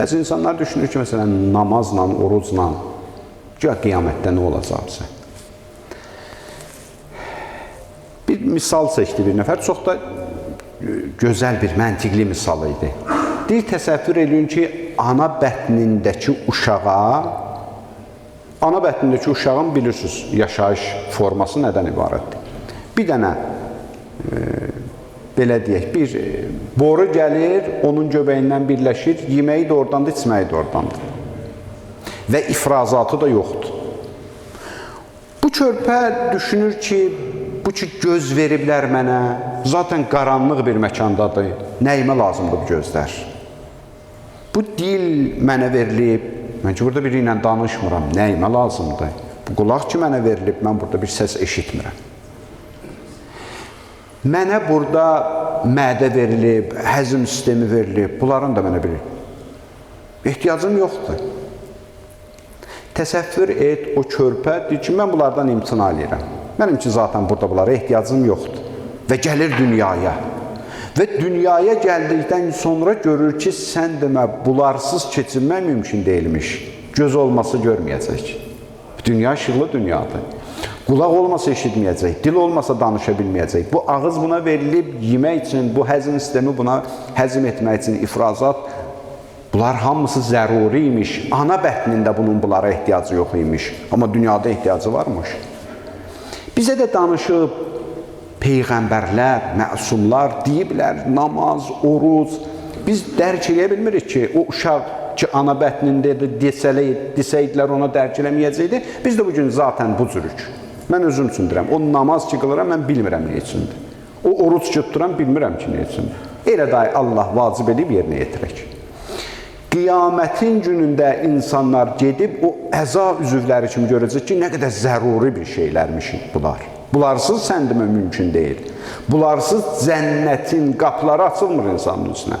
Bəzi insanlar düşünür ki, məsələn, namazla, orucla, ya qiyamətdə nə olacaqsa. Bir misal seçdi bir nəfər, çox da e, gözəl bir, məntiqli misal idi. Deyir, təsəvvür edin ki, ana bətnindəki uşağa, ana bətnindəki uşağın bilirsiniz, yaşayış forması nədən ibarətdir? Bir dənə e, belə deyək, bir e, boru gəlir, onun göbəyindən birləşir, yeməyi də oradandır, içməyi də oradandır. Və ifrazatı da yoxdur. Bu körpə düşünür ki, bu ki göz veriblər mənə, zaten qaranlıq bir məkandadır. Nəyimə lazımdır bu gözlər? Bu dil mənə verilib, mən ki burada biri ilə danışmıram, nəyimə lazımdır? Bu qulaq ki mənə verilib, mən burada bir səs eşitmirəm. Mənə burada mədə verilib, həzm sistemi verilib, bunların da mənə bir ehtiyacım yoxdur. Təsəvvür et, o körpə deyir ki, mən bunlardan imtina edirəm. Mənim ki, zaten burada bunlara ehtiyacım yoxdur. Və gəlir dünyaya. Və dünyaya gəldikdən sonra görür ki, sən demə, bularsız keçinmək mümkün deyilmiş. Göz olmasa görməyəcək. Dünya işıqlı dünyadır. Qulaq olmasa eşitməyəcək, dil olmasa danışa bilməyəcək. Bu ağız buna verilib yemək üçün, bu həzm sistemi buna həzm etmək üçün ifrazat Bunlar hamısı zəruri imiş. Ana bətnində bunun bunlara ehtiyacı yox imiş. Amma dünyada ehtiyacı varmış. Bizə də danışıb peyğəmbərlər, məsumlar deyiblər namaz, oruc. Biz dərk edə bilmirik ki, o uşaq ki ana bətnində idi, desələ, desəydilər ona dərk eləməyəcəkdi. Biz də bu gün zaten bu cürük. Mən özüm üçün deyirəm. O namaz ki qılıram, mən bilmirəm nə üçündür. O oruc ki tuturam, bilmirəm ki nə üçündür. Elə day Allah vacib edib yerinə yetirək. Qiyamətin günündə insanlar gedib o əza üzvləri kimi görəcək ki, nə qədər zəruri bir şeylərmiş bunlar. Bularsız sən demə mümkün deyil. Bularsız cənnətin qapıları açılmır insanın üstünə.